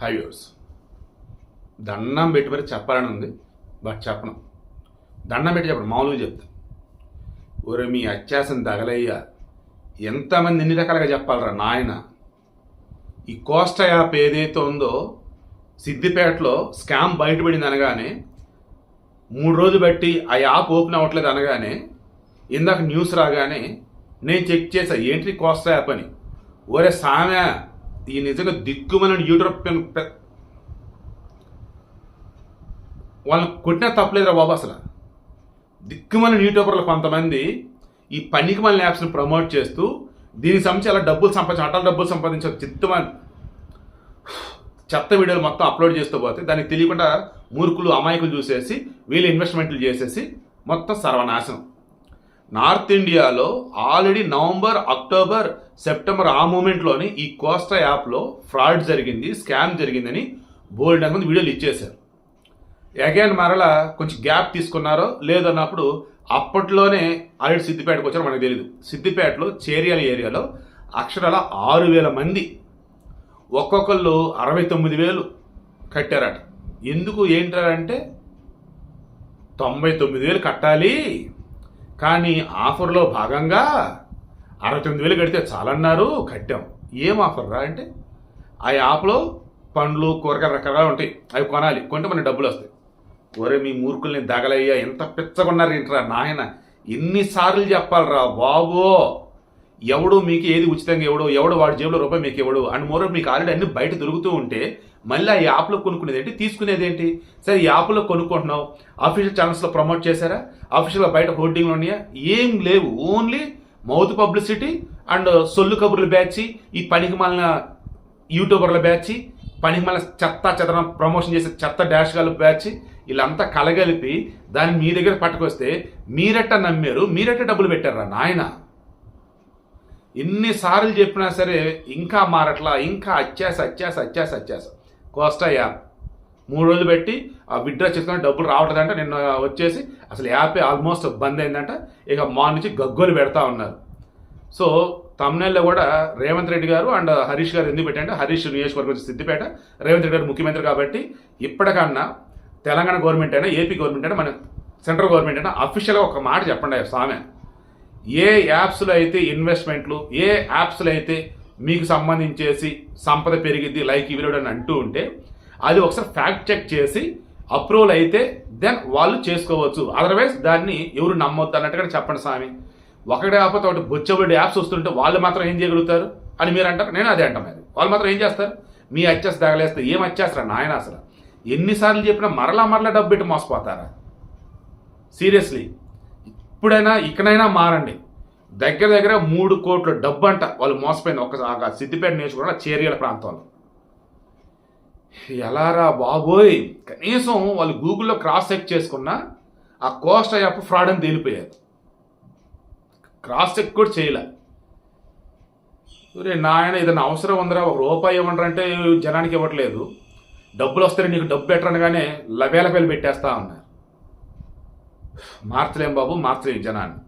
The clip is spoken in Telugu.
ఫైవ్ ఇయర్స్ దండం పెట్టి మరి చెప్పాలని ఉంది బట్ చెప్పను. దండం పెట్టి చెప్పను మామూలుగా చెప్తా. ఒరే మీ అత్యాసం తగలయ్యా. ఎంతమంది ఎన్ని రకాలుగా చెప్పాలరా నాయన? ఈ కోస్ట యాప్ ఏదైతే ఉందో సిద్దిపేటలో స్కామ్ బయటపడింది అనగానే మూడు రోజులు బట్టి ఆ యాప్ ఓపెన్ అవ్వట్లేదు అనగానే ఇందాక న్యూస్ రాగానే నేను చెక్ చేశా ఏంటి కోస్ట యాప్ అని. ఒరే సామె ఈ నిజంగా దిక్కుమని యూట్యూబ్ వాళ్ళని కొట్టినా తప్పలేదురా బాబు అసలు. దిక్కుమని యూట్యూబర్లు కొంతమంది ఈ పనికి మన యాప్స్ని ప్రమోట్ చేస్తూ దీనికి సంబంధించి అలా డబ్బులు సంపాదించి అటల్ డబ్బులు సంపాదించే చిత్తమని చెత్త వీడియోలు మొత్తం అప్లోడ్ చేస్తూ పోతే దానికి తెలియకుండా మూర్ఖులు అమాయకులు చూసేసి వీళ్ళు ఇన్వెస్ట్మెంట్లు చేసేసి మొత్తం సర్వనాశనం. నార్త్ ఇండియాలో ఆల్రెడీ నవంబర్ అక్టోబర్ సెప్టెంబర్ ఆ మూమెంట్లోని ఈ కోస్టా యాప్లో ఫ్రాడ్ జరిగింది స్కామ్ జరిగిందని బోల్డ్ మంది వీడియోలు ఇచ్చేశారు. అగైన్ మరలా కొంచెం గ్యాప్ తీసుకున్నారో లేదన్నప్పుడు అప్పట్లోనే ఆల్రెడీ సిద్దిపేటకు వచ్చారో మనకు తెలియదు సిద్దిపేటలో చేరియాల ఏరియాలో అక్షరాల ఆరు వేల మంది ఒక్కొక్కళ్ళు అరవై తొమ్మిది వేలు కట్టారట. ఎందుకు ఏంటారంటే తొంభై తొమ్మిది వేలు కట్టాలి. కానీ ఆఫర్లో భాగంగా అరవై తొమ్మిది వేలు కడితే చాలన్నారు కట్టాం. ఏం ఆఫర్ రా అంటే? ఆ యాప్లో పండ్లు కూరగాయలు రకరకాలు ఉంటాయి. అవి కొనాలి. కొంటే మన డబ్బులు వస్తాయి. ఒరే మీ మూర్ఖుల్ని దగలయ్యా ఎంత పిచ్చగొన్నారు ఏంట్రా నాయన? ఎన్నిసార్లు చెప్పాలరా బాబో! ఎవడు మీకు ఏది ఉచితంగా ఎవడు ఎవడు వాడి జేబులో రూపాయి మీకు ఎవడు అండ్ మోరో మీకు ఆల్రెడీ అన్ని బయట దొరుకుతూ ఉంటే మళ్ళీ ఆ యాప్లో కొనుక్కునేది ఏంటి తీసుకునేది ఏంటి సరే ఈ యాప్లో కొనుక్కుంటున్నావు. అఫీషియల్ ఛానల్స్లో ప్రమోట్ చేశారా? అఫీషియల్గా బయట హోర్డింగ్లు ఉన్నాయా? ఏం లేవు. ఓన్లీ మౌత్ పబ్లిసిటీ అండ్ సొల్లు కబుర్ల బ్యాచ్ ఈ పనికి మాలిన యూట్యూబర్ల బ్యాచ్ పనికి మళ్ళీ చెత్త చెత్త ప్రమోషన్ చేసే చెత్త డాష్ గల బ్యాచ్ వీళ్ళంతా కలగలిపి దాన్ని మీ దగ్గర పట్టుకొస్తే మీరెట్ట నమ్మారు? మీరెట్ట డబ్బులు పెట్టారా నాయన? ఎన్నిసార్లు చెప్పినా సరే ఇంకా మారట్లా ఇంకా అత్యాస అత్యాస అత్యాస అత్యాస. కోస్టా యాప్ మూడు రోజులు పెట్టి ఆ విత్డ్రా చేసుకుని డబ్బులు రావట్లేదంట. నిన్న వచ్చేసి అసలు యాపే ఆల్మోస్ట్ బంద్ అయిందంట. ఇక మా నుంచి గగ్గోలు పెడతా ఉన్నారు. సో తమిళలో కూడా రేవంత్ రెడ్డి గారు అండ్ హరీష్ గారు ఎందుకు పెట్టంటే హరీష్ నియోజకవర్గం వచ్చి సిద్దిపేట రేవంత్ రెడ్డి గారు ముఖ్యమంత్రి కాబట్టి ఇప్పటికన్నా తెలంగాణ గవర్నమెంట్ అయినా ఏపీ గవర్నమెంట్ అయినా మన సెంట్రల్ గవర్నమెంట్ అయినా అఫీషియల్గా ఒక మాట చెప్పండి సామె. ఏ యాప్స్లో అయితే ఇన్వెస్ట్మెంట్లు ఏ యాప్స్లో అయితే మీకు సంబంధించేసి సంపద పెరిగిద్ది లైక్ ఇవిలుడు అని అంటూ ఉంటే అది ఒకసారి ఫ్యాక్ట్ చెక్ చేసి అప్రూవల్ అయితే దెన్ వాళ్ళు చేసుకోవచ్చు. అదర్వైజ్ దాన్ని ఎవరు నమ్మొద్దు అన్నట్టుగా చెప్పండి స్వామి. ఒకటి కాకపోతే ఒకటి బొచ్చబడి యాప్స్ వస్తుంటే వాళ్ళు మాత్రం ఏం చేయగలుగుతారు? అని మీరు అంటారు. నేను అదే అంటాం అది వాళ్ళు మాత్రం ఏం చేస్తారు? మీ అత్యాస తగలేస్తే ఏం అత్యాసరా నాయన అసలు? ఎన్నిసార్లు చెప్పినా మరలా మరలా డబ్బు పెట్టి మోసపోతారా? సీరియస్లీ ఇప్పుడైనా ఇకనైనా మారండి. దగ్గర దగ్గర మూడు కోట్ల డబ్బు అంట వాళ్ళు మోసపోయింది ఒక్కసారి సిద్దిపేట నియోజకవర్గం చేరియల ప్రాంతంలో. ఎలారా బాబోయ్? కనీసం వాళ్ళు గూగుల్లో క్రాస్ చెక్ చేసుకున్నా ఆ కోస్ట్ యాప్ ఫ్రాడ్ అని తేలిపోయారు క్రాస్ చెక్ కూడా చేయలే. ఒరే నాయన ఏదైనా అవసరం ఉందిరా? ఒక రూపాయి ఇవ్వండి అంటే జనానికి ఇవ్వట్లేదు. డబ్బులు వస్తే నీకు డబ్బు పెట్టరనగానే లవేల పేలు పెట్టేస్తా ఉన్నారు. మార్చలేం బాబు మార్చలేం జనాన్ని.